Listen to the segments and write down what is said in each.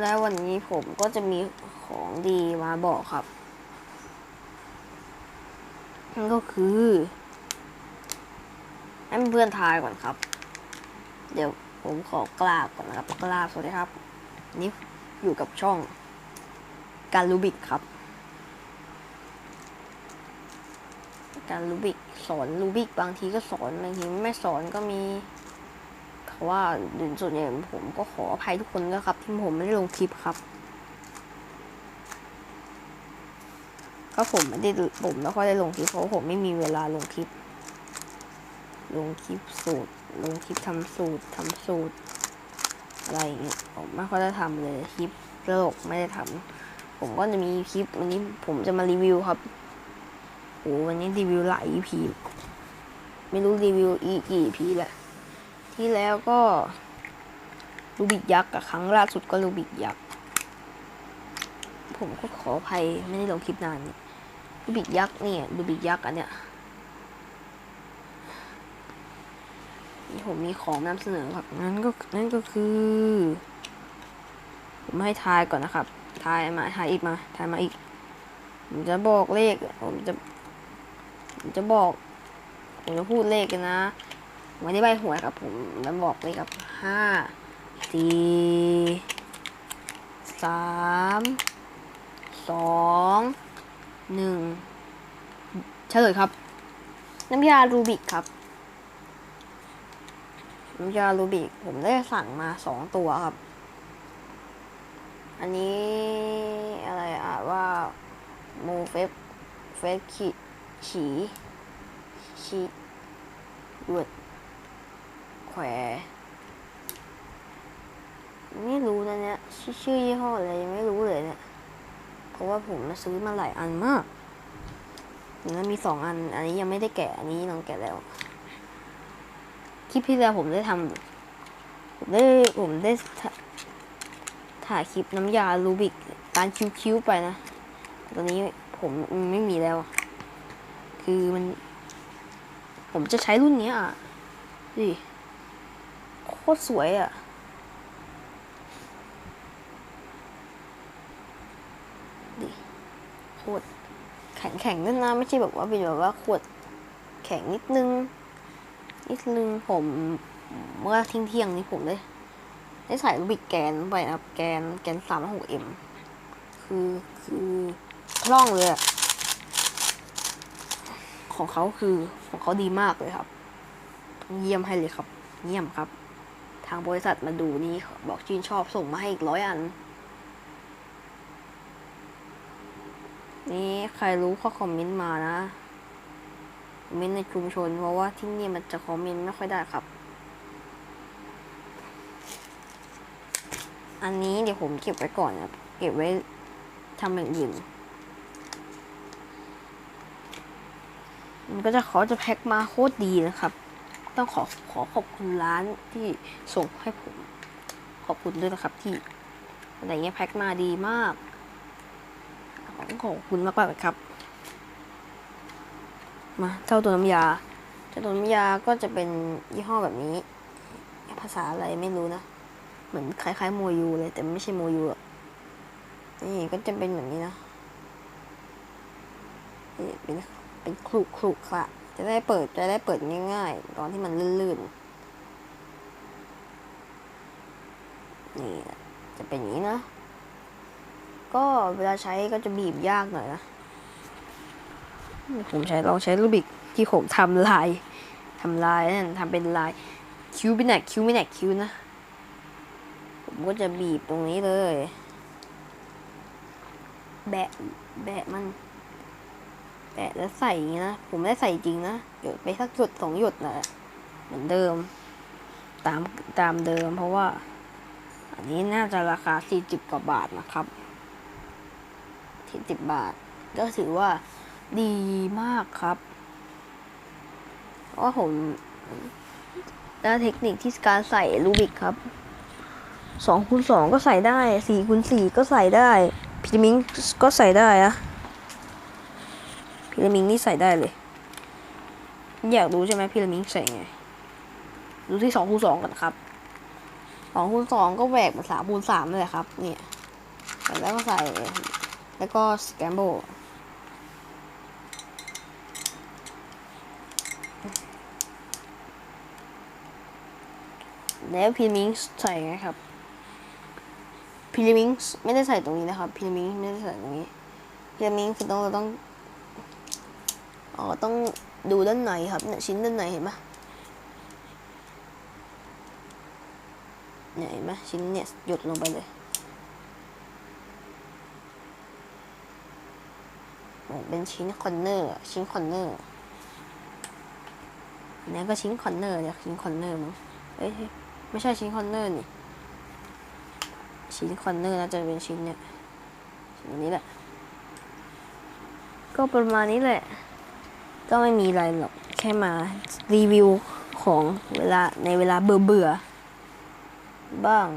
และวันนี้ผมก็จะมีของดีมาบอกครับ นั่นก็คือให้เพื่อนทายก่อนครับ เดี๋ยวผมขอกราบก่อนนะครับกราบสวัสดีครับ นี่อยู่กับช่องการลูบิกครับ การลูบิกสอนลูบิกบางทีก็สอนบางทีไม่สอนก็มี เพราะว่าโดยส่วนใหญ่ผมก็ขออภัยทุกคนนะครับ ที่ผมไม่ได้ลงคลิปครับก็ผมไม่ได้ผมไม่ค่อยได้ลงคลิปเพราะผมไม่มีเวลาลงคลิป ลงคลิปสูตร ลงคลิปทำสูตรทำสูตร อะไรอย่างเงี้ยผมไม่ค่อยได้ทำเลยคลิปตลกไม่ได้ทำผมก็จะมีคลิปวันนี้ผมจะมารีวิวครับโอ้วันนี้รีวิวหลาย EP ไม่รู้รีวิวอีกกี่ EP แหละ ที่แล้วก็ลูบิกยักษ์อะครั้งล่าสุดก็ลูบิกยักษ์ ผมก็ขออภัยไม่ได้ลงคลิปนานนี่ลูบิกยักษ์เนี่ยลูบิกยักษ์อันเนี้ยผมมีของนำเสนอครับนั่นก็นั่นก็คือ ผมให้ทายก่อนนะครับ ทายมาทายอีกมาทายมาอีก ผมจะบอกเลข ผมจะ ผมจะบอก ผมจะพูดเลขกันนะ ไม่ได้ใบหวยครับผมจะบอกเลขครับห้าสี่สามสองหนึ่งเฉลยครับ น้ำยารูบิกครับ น้ำยารูบิกผมได้สั่งมาสองตัวครับ อันนี้อะไรอ่านว่าโมเฟฟเฟฟขีฉีชีเวิร์ด แขวไม่รู้นะเนี่ยชื่อชื่อยี่ห้ออะไรยังไม่รู้เลยเนี่ยเพราะว่าผมมาซื้อมาหลายอันมากแล้วมีสองอัน อันนี้ยังไม่ได้แกะ อันนี้น้องแกะแล้ว คลิปที่แล้วผมได้ทำผมได้ผมได้ถ่ายคลิปน้ำยาลูบิกการคิ้วๆไปนะ ตอนนี้ผมไม่มีแล้ว คือมัน ผมจะใช้รุ่นนี้อะดิ ตรสวยอะ ดิโคตรแข็งแข็งๆด้วยนะ ไม่ใช่แบบว่าเป็นแบบว่าขวดแข็งนิดนึง นิดนึงผมเมื่อเที่ยงเที่ยงๆนี้ผมได้ได้ใส่ลูบิกแกนไปนะครับ แกนแกนสามหกเอ็มคือคือคล่องเลยอะของเขาคือของเขาดีมากเลยครับ เยี่ยมให้เลยครับ เยี่ยมครับ ทางบริษัทมาดูนี่บอกชื่นชอบส่งมาให้อีกร้อยอัน นี่ใครรู้ข้อคอมเมนต์มานะ คอมเมนต์ในชุมชน เพราะว่าที่นี่มันจะคอมเมนต์ไม่ค่อยได้ครับ อันนี้เดี๋ยวผมเก็บไว้ก่อนนะเก็บไว้ทำอย่างอื่นมันก็จะเขาจะแพ็คมาโคตรดีนะครับ ต้องขอขอขอบคุณร้านที่ส่งให้ผม ขอบคุณด้วยนะครับที่อะไรเงี้ยแพ็คมาดีมาก ขอบคุณมากมากเลยครับ มาเจ้าตัวน้ำยาเจ้าตัวน้ำยาก็จะเป็นยี่ห้อแบบนี้ ภาษาอะไรไม่รู้นะ เหมือนคล้ายๆโมยูเลย แต่ไม่ใช่โมยูอะนี่ก็จะเป็นแบบนี้นะนี่เป็นเป็นคลุกคลุกค่ะ จะได้เปิดจะได้เปิดง่ายๆ ตอนที่มันลื่นๆ นี่จะเป็นอย่างนี้นะ ก็เวลาใช้ก็จะบีบยากหน่อยนะ ผมใช้ลองใช้ลูบิกที่ผมทำลายทำลายนั่นทำเป็นลายคิวเป็นแนกคิวเป็นแนกคิวนะ ผมก็จะบีบตรงนี้เลย แบะ แบะมัน แบะแล้วใส่อย่างนี้นะ ผมไม่ได้ใส่จริงนะ หยดไปสักหยดสองหยดนะเหมือนเดิม ตามตามเดิมเพราะว่า อันนี้น่าจะราคาสี่สิบกว่าบาทนะครับสี่สิบบาท ก็ถือว่าดีมากครับเพราะว่าผมได้เทคนิคที่การใส่ลูบิกครับสองคูณสองก็ใส่ได้สี่คูณสี่ก็ใส่ได้พีระมิงก็ใส่ได้อะ พีระมิงนี่ใส่ได้เลย อยากรู้ใช่ไหมพีระมิงใส่ไง ดูที่สองคูณสองกันครับสองคูณสองก็แหวกเป็นสามคูณสามเลยครับ เนี่ยแล้วก็ใส่ แล้วก็สแกมโบแล้วพีมิงใส่ไงครับพีมิงไม่ได้ใส่ตรงนี้นะครับพีมิงไม่ได้ใส่ตรงนี้พีมิงคือต้องเราต้อง อ๋อต้องดูด้านในครับเนี่ยชิ้นด้านในเห็นไหมเนี่ยเห็นไหมชิ้นเนี่ยหยดลงไปเลยเหมือเป็นชิ้นคอนเนอร์ชิ้นคอนเนอร์นนี้ก็ชิ้นคอนเนอร์เนี่ยชิ้นคอนเนอร์มั้งเอ้ยไม่ใช่ชิ้นคอนเนอร์นี่ชิ้นคอนเนอร์น่าจะเป็นชิ้นเนี่ยชิ้นนี้แหละ ก็ประมาณนี้แหละ ก็ไม่มีอะไรหรอก แค่มารีวิวของเวลาในเวลาเบื่อเบื่อบ้าง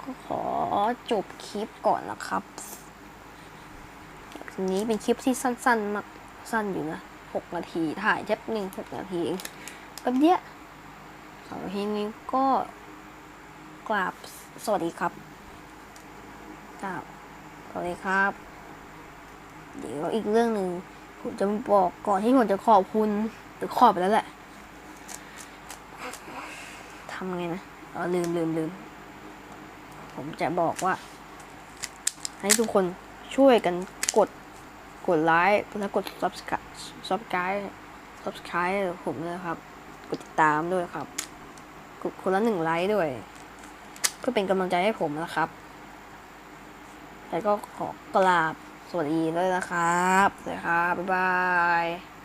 ก็ขอจบคลิปก่อนนะครับ นี้เป็นคลิปที่สั้นๆมากสั้นอยู่นะหกนาที ถ่ายแค่หนึ่งหกนาทีเองแป๊บเดียวสองนาทีนี้ก็กราบสวัสดีครับกราบสวัสดีครับ เดี๋ยวอีกเรื่องหนึ่งผมจะบอกก่อนที่ผมจะขอบคุณหรือขอบไปแล้วแหละทำไงนะเออลืมลืมลืมผมจะบอกว่า ให้ทุกคนช่วยกันกดกดไลค์และกด subscribe subscribe subscribe ผมด้วยครับ กดติดตามด้วยครับ กดคนละหนึ่งไลค์ด้วยเพื่อเป็นกำลังใจให้ผมนะครับ แล้วก็ขอกราบ สวัสดีด้วยนะครับสวัสดีครับ บ๊ายบาย